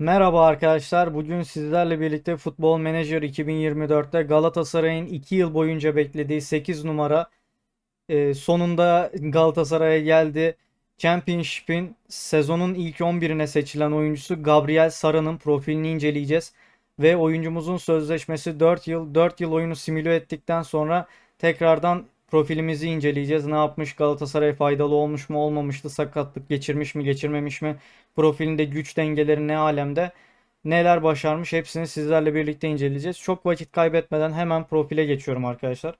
Merhaba arkadaşlar. Bugün sizlerle birlikte Futbol Manager 2024'te Galatasaray'ın 2 yıl boyunca beklediği 8 numara e, sonunda Galatasaray'a geldi. Championship'in sezonun ilk 11'ine seçilen oyuncusu Gabriel Sara'nın profilini inceleyeceğiz. Ve oyuncumuzun sözleşmesi 4 yıl. 4 yıl oyunu simüle ettikten sonra tekrardan profilimizi inceleyeceğiz. Ne yapmış Galatasaray faydalı olmuş mu olmamıştı sakatlık geçirmiş mi geçirmemiş mi profilinde güç dengeleri ne alemde neler başarmış hepsini sizlerle birlikte inceleyeceğiz. Çok vakit kaybetmeden hemen profile geçiyorum arkadaşlar.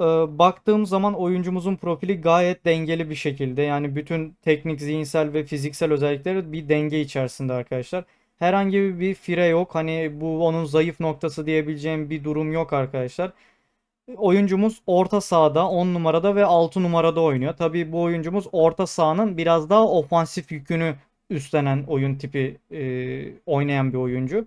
Ee, baktığım zaman oyuncumuzun profili gayet dengeli bir şekilde yani bütün teknik, zihinsel ve fiziksel özellikleri bir denge içerisinde arkadaşlar. Herhangi bir fire yok. Hani bu onun zayıf noktası diyebileceğim bir durum yok arkadaşlar. Oyuncumuz orta sahada 10 numarada ve 6 numarada oynuyor. Tabii bu oyuncumuz orta sahanın biraz daha ofansif yükünü üstlenen oyun tipi e, oynayan bir oyuncu.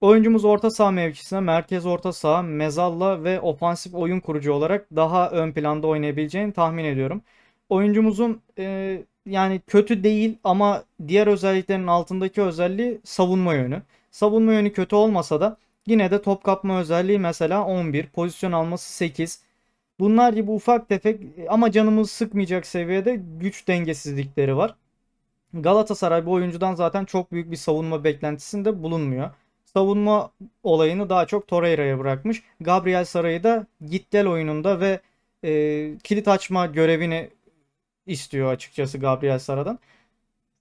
Oyuncumuz orta saha mevkisine merkez orta saha, mezalla ve ofansif oyun kurucu olarak daha ön planda oynayabileceğini tahmin ediyorum. Oyuncumuzun e, yani kötü değil ama diğer özelliklerin altındaki özelliği savunma yönü. Savunma yönü kötü olmasa da Yine de top kapma özelliği mesela 11, pozisyon alması 8. Bunlar gibi ufak tefek ama canımız sıkmayacak seviyede güç dengesizlikleri var. Galatasaray bu oyuncudan zaten çok büyük bir savunma beklentisinde bulunmuyor. Savunma olayını daha çok Torreira'ya bırakmış. Gabriel Saray'ı da git gel oyununda ve e, kilit açma görevini istiyor açıkçası Gabriel Sara'dan.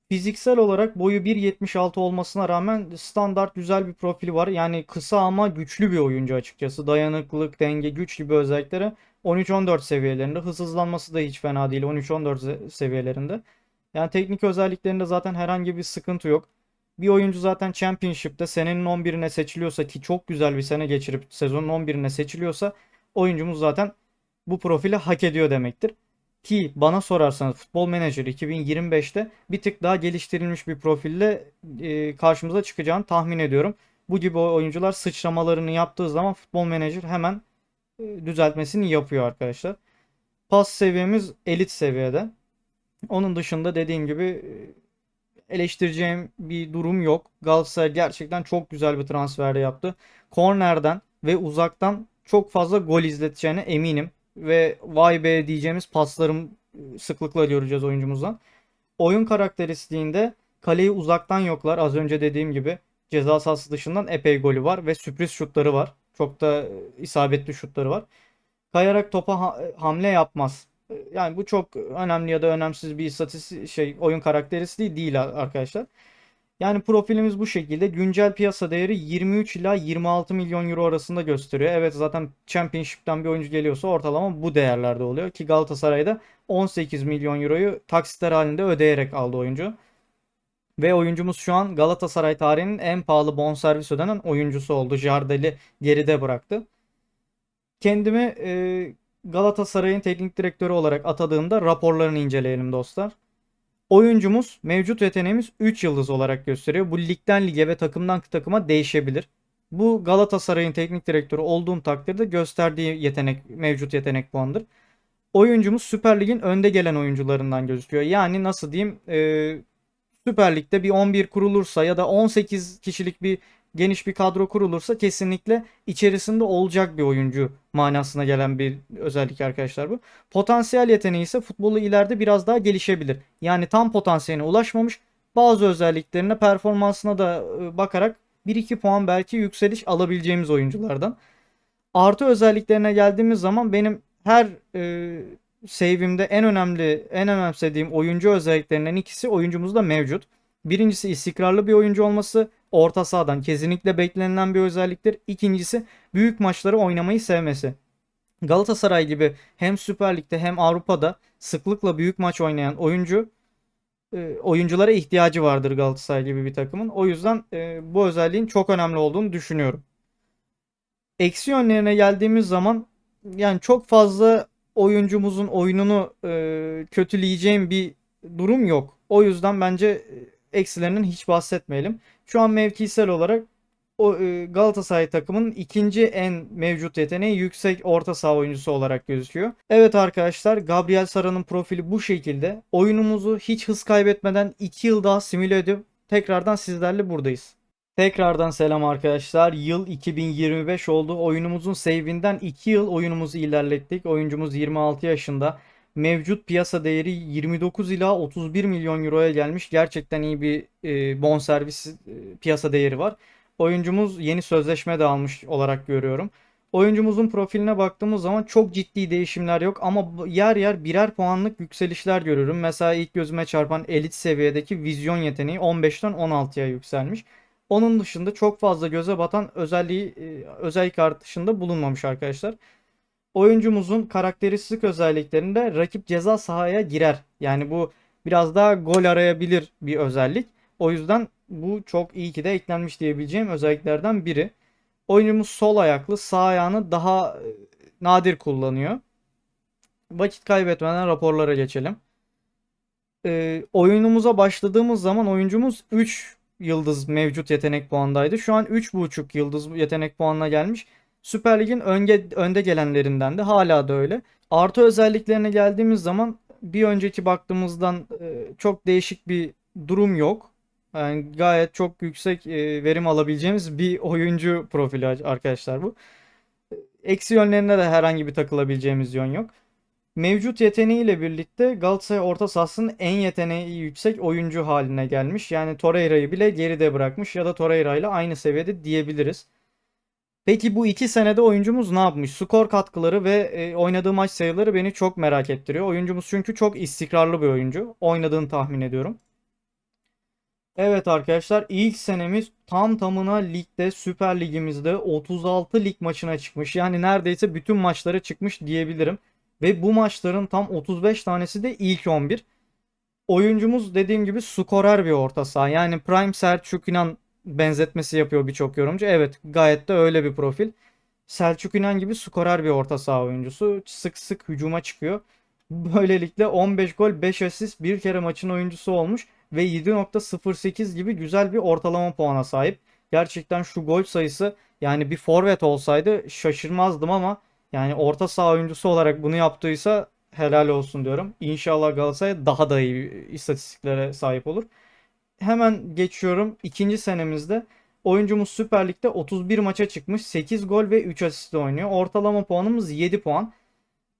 Fiziksel olarak boyu 1.76 olmasına rağmen standart güzel bir profili var. Yani kısa ama güçlü bir oyuncu açıkçası. Dayanıklılık, denge, güç gibi özellikleri 13-14 seviyelerinde. Hız hızlanması da hiç fena değil 13-14 seviyelerinde. Yani teknik özelliklerinde zaten herhangi bir sıkıntı yok. Bir oyuncu zaten Championship'te senenin 11'ine seçiliyorsa ki çok güzel bir sene geçirip sezonun 11'ine seçiliyorsa oyuncumuz zaten bu profili hak ediyor demektir. Ki bana sorarsanız Futbol Manager 2025'te bir tık daha geliştirilmiş bir profille e, karşımıza çıkacağını tahmin ediyorum. Bu gibi oyuncular sıçramalarını yaptığı zaman Futbol Manager hemen e, düzeltmesini yapıyor arkadaşlar. Pas seviyemiz elit seviyede. Onun dışında dediğim gibi e, eleştireceğim bir durum yok. Galatasaray gerçekten çok güzel bir transfer yaptı. Kornerden ve uzaktan çok fazla gol izleteceğine eminim ve vay be diyeceğimiz paslarım e, sıklıkla göreceğiz oyuncumuzdan. Oyun karakteristiğinde kaleyi uzaktan yoklar. Az önce dediğim gibi ceza sahası dışından epey golü var ve sürpriz şutları var. Çok da e, isabetli şutları var. Kayarak topa ha- e, hamle yapmaz. Yani bu çok önemli ya da önemsiz bir istatistik şey oyun karakteristiği değil arkadaşlar. Yani profilimiz bu şekilde. Güncel piyasa değeri 23 ila 26 milyon euro arasında gösteriyor. Evet zaten Championship'ten bir oyuncu geliyorsa ortalama bu değerlerde oluyor. Ki Galatasaray'da 18 milyon euroyu taksitler halinde ödeyerek aldı oyuncu. Ve oyuncumuz şu an Galatasaray tarihinin en pahalı bonservis ödenen oyuncusu oldu. Jardel'i geride bıraktı. Kendimi e, Galatasaray'ın teknik direktörü olarak atadığımda raporlarını inceleyelim dostlar. Oyuncumuz mevcut yeteneğimiz 3 yıldız olarak gösteriyor. Bu ligden lige ve takımdan takıma değişebilir. Bu Galatasaray'ın teknik direktörü olduğum takdirde gösterdiği yetenek mevcut yetenek puanıdır. Oyuncumuz Süper Lig'in önde gelen oyuncularından gözüküyor. Yani nasıl diyeyim e, Süper Lig'de bir 11 kurulursa ya da 18 kişilik bir geniş bir kadro kurulursa kesinlikle içerisinde olacak bir oyuncu manasına gelen bir özellik arkadaşlar bu. Potansiyel yeteneği ise futbolu ileride biraz daha gelişebilir. Yani tam potansiyeline ulaşmamış bazı özelliklerine performansına da e, bakarak 1-2 puan belki yükseliş alabileceğimiz oyunculardan. Artı özelliklerine geldiğimiz zaman benim her e, save'imde en önemli, en önemsediğim oyuncu özelliklerinden ikisi oyuncumuzda mevcut. Birincisi istikrarlı bir oyuncu olması orta sahadan kesinlikle beklenilen bir özelliktir. İkincisi büyük maçları oynamayı sevmesi. Galatasaray gibi hem Süper Lig'de hem Avrupa'da sıklıkla büyük maç oynayan oyuncu e, oyunculara ihtiyacı vardır Galatasaray gibi bir takımın. O yüzden e, bu özelliğin çok önemli olduğunu düşünüyorum. Eksi yönlerine geldiğimiz zaman yani çok fazla oyuncumuzun oyununu e, kötüleyeceğim bir durum yok. O yüzden bence eksilerinden hiç bahsetmeyelim. Şu an mevkisel olarak o e, Galatasaray takımının ikinci en mevcut yeteneği yüksek orta saha oyuncusu olarak gözüküyor. Evet arkadaşlar Gabriel Sara'nın profili bu şekilde. Oyunumuzu hiç hız kaybetmeden 2 yıl daha simüle edip tekrardan sizlerle buradayız. Tekrardan selam arkadaşlar. Yıl 2025 oldu. Oyunumuzun save'inden 2 yıl oyunumuzu ilerlettik. Oyuncumuz 26 yaşında. Mevcut piyasa değeri 29 ila 31 milyon euroya gelmiş. Gerçekten iyi bir e, bonservis e, piyasa değeri var. Oyuncumuz yeni sözleşme de almış olarak görüyorum. Oyuncumuzun profiline baktığımız zaman çok ciddi değişimler yok ama yer yer birer puanlık yükselişler görüyorum. Mesela ilk gözüme çarpan elit seviyedeki vizyon yeteneği 15'ten 16'ya yükselmiş. Onun dışında çok fazla göze batan özelliği e, özellik artışında bulunmamış arkadaşlar. Oyuncumuzun karakteristik özelliklerinde rakip ceza sahaya girer. Yani bu biraz daha gol arayabilir bir özellik. O yüzden bu çok iyi ki de eklenmiş diyebileceğim özelliklerden biri. Oyuncumuz sol ayaklı, sağ ayağını daha e, nadir kullanıyor. Vakit kaybetmeden raporlara geçelim. Ee, oyunumuza başladığımız zaman oyuncumuz 3 yıldız mevcut yetenek puandaydı. Şu an 3.5 yıldız yetenek puanına gelmiş. Süper Lig'in önge, önde gelenlerinden de hala da öyle. Artı özelliklerine geldiğimiz zaman bir önceki baktığımızdan e, çok değişik bir durum yok. Yani gayet çok yüksek e, verim alabileceğimiz bir oyuncu profili arkadaşlar bu. Eksi yönlerinde de herhangi bir takılabileceğimiz yön yok. Mevcut yeteneğiyle birlikte Galatasaray orta sahasının en yeteneği yüksek oyuncu haline gelmiş. Yani Torreira'yı bile geride bırakmış ya da Torreira ile aynı seviyede diyebiliriz. Peki bu iki senede oyuncumuz ne yapmış? Skor katkıları ve e, oynadığı maç sayıları beni çok merak ettiriyor. Oyuncumuz çünkü çok istikrarlı bir oyuncu. Oynadığını tahmin ediyorum. Evet arkadaşlar ilk senemiz tam tamına ligde Süper Ligimizde 36 lig maçına çıkmış. Yani neredeyse bütün maçlara çıkmış diyebilirim. Ve bu maçların tam 35 tanesi de ilk 11. Oyuncumuz dediğim gibi skorer bir orta saha. Yani Prime Selçuk İnan benzetmesi yapıyor birçok yorumcu. Evet gayet de öyle bir profil. Selçuk İnan gibi skorer bir orta saha oyuncusu. Sık sık hücuma çıkıyor. Böylelikle 15 gol 5 asist bir kere maçın oyuncusu olmuş ve 7.08 gibi güzel bir ortalama puana sahip. Gerçekten şu gol sayısı yani bir forvet olsaydı şaşırmazdım ama yani orta saha oyuncusu olarak bunu yaptıysa helal olsun diyorum. İnşallah Galatasaray daha da iyi istatistiklere sahip olur. Hemen geçiyorum. İkinci senemizde oyuncumuz Süper Lig'de 31 maça çıkmış. 8 gol ve 3 asist oynuyor. Ortalama puanımız 7 puan.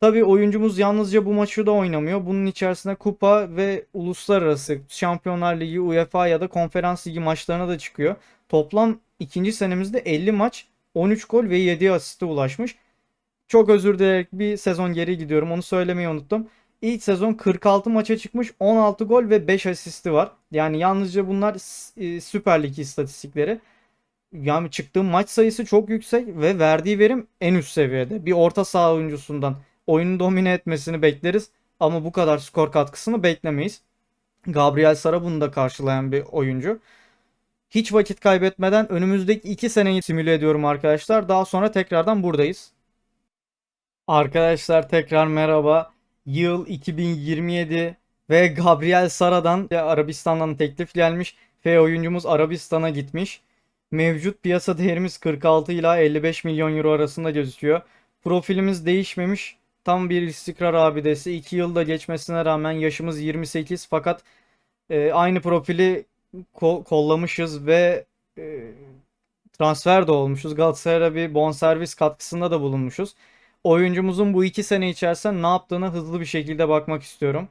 Tabii oyuncumuz yalnızca bu maçı da oynamıyor. Bunun içerisine kupa ve uluslararası Şampiyonlar Ligi, UEFA ya da Konferans Ligi maçlarına da çıkıyor. Toplam ikinci senemizde 50 maç, 13 gol ve 7 asiste ulaşmış. Çok özür dileyerek bir sezon geri gidiyorum. Onu söylemeyi unuttum. İlk sezon 46 maça çıkmış. 16 gol ve 5 asisti var. Yani yalnızca bunlar e, Süper Lig istatistikleri. Yani çıktığı maç sayısı çok yüksek ve verdiği verim en üst seviyede. Bir orta saha oyuncusundan oyunu domine etmesini bekleriz ama bu kadar skor katkısını beklemeyiz. Gabriel Sara bunu da karşılayan bir oyuncu. Hiç vakit kaybetmeden önümüzdeki 2 seneyi simüle ediyorum arkadaşlar. Daha sonra tekrardan buradayız. Arkadaşlar tekrar merhaba. Yıl 2027 ve Gabriel Sara'dan Arabistan'dan teklif gelmiş ve oyuncumuz Arabistan'a gitmiş. Mevcut piyasa değerimiz 46 ila 55 milyon euro arasında gözüküyor. Profilimiz değişmemiş. Tam bir istikrar abidesi. 2 yılda geçmesine rağmen yaşımız 28 fakat e, aynı profili ko- kollamışız ve e, transfer de olmuşuz. Galatasaray'a bir bonservis katkısında da bulunmuşuz. Oyuncumuzun bu iki sene içerisinde ne yaptığına hızlı bir şekilde bakmak istiyorum.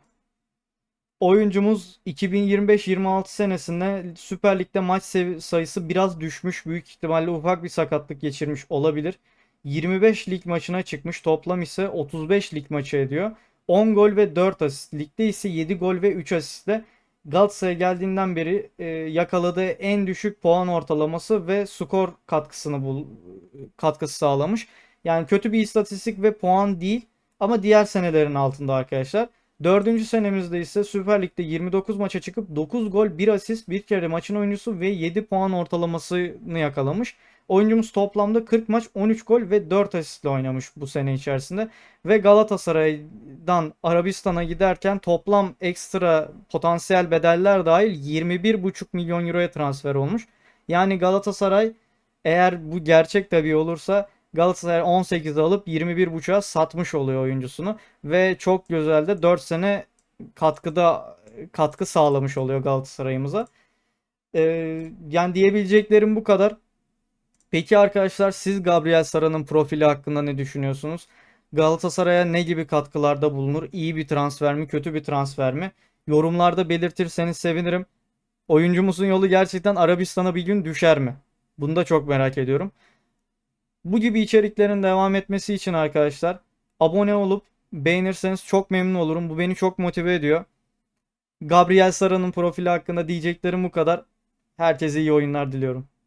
Oyuncumuz 2025-26 senesinde Süper Lig'de maç sayısı biraz düşmüş. Büyük ihtimalle ufak bir sakatlık geçirmiş olabilir. 25 lig maçına çıkmış. Toplam ise 35 lig maçı ediyor. 10 gol ve 4 asist. Ligde ise 7 gol ve 3 asistle Galatasaray'a geldiğinden beri e, yakaladığı en düşük puan ortalaması ve skor katkısını bul katkısı sağlamış. Yani kötü bir istatistik ve puan değil ama diğer senelerin altında arkadaşlar. Dördüncü senemizde ise Süper Lig'de 29 maça çıkıp 9 gol 1 asist bir kere maçın oyuncusu ve 7 puan ortalamasını yakalamış. Oyuncumuz toplamda 40 maç 13 gol ve 4 asistle oynamış bu sene içerisinde. Ve Galatasaray'dan Arabistan'a giderken toplam ekstra potansiyel bedeller dahil 21,5 milyon euroya transfer olmuş. Yani Galatasaray eğer bu gerçek tabii olursa Galatasaray 18 alıp 21.5'a satmış oluyor oyuncusunu ve çok güzel de 4 sene katkıda katkı sağlamış oluyor Galatasaray'ımıza. Ee, yani diyebileceklerim bu kadar. Peki arkadaşlar siz Gabriel Sara'nın profili hakkında ne düşünüyorsunuz? Galatasaray'a ne gibi katkılarda bulunur? İyi bir transfer mi, kötü bir transfer mi? Yorumlarda belirtirseniz sevinirim. Oyuncumuzun yolu gerçekten Arabistan'a bir gün düşer mi? Bunu da çok merak ediyorum. Bu gibi içeriklerin devam etmesi için arkadaşlar abone olup beğenirseniz çok memnun olurum. Bu beni çok motive ediyor. Gabriel Sara'nın profili hakkında diyeceklerim bu kadar. Herkese iyi oyunlar diliyorum.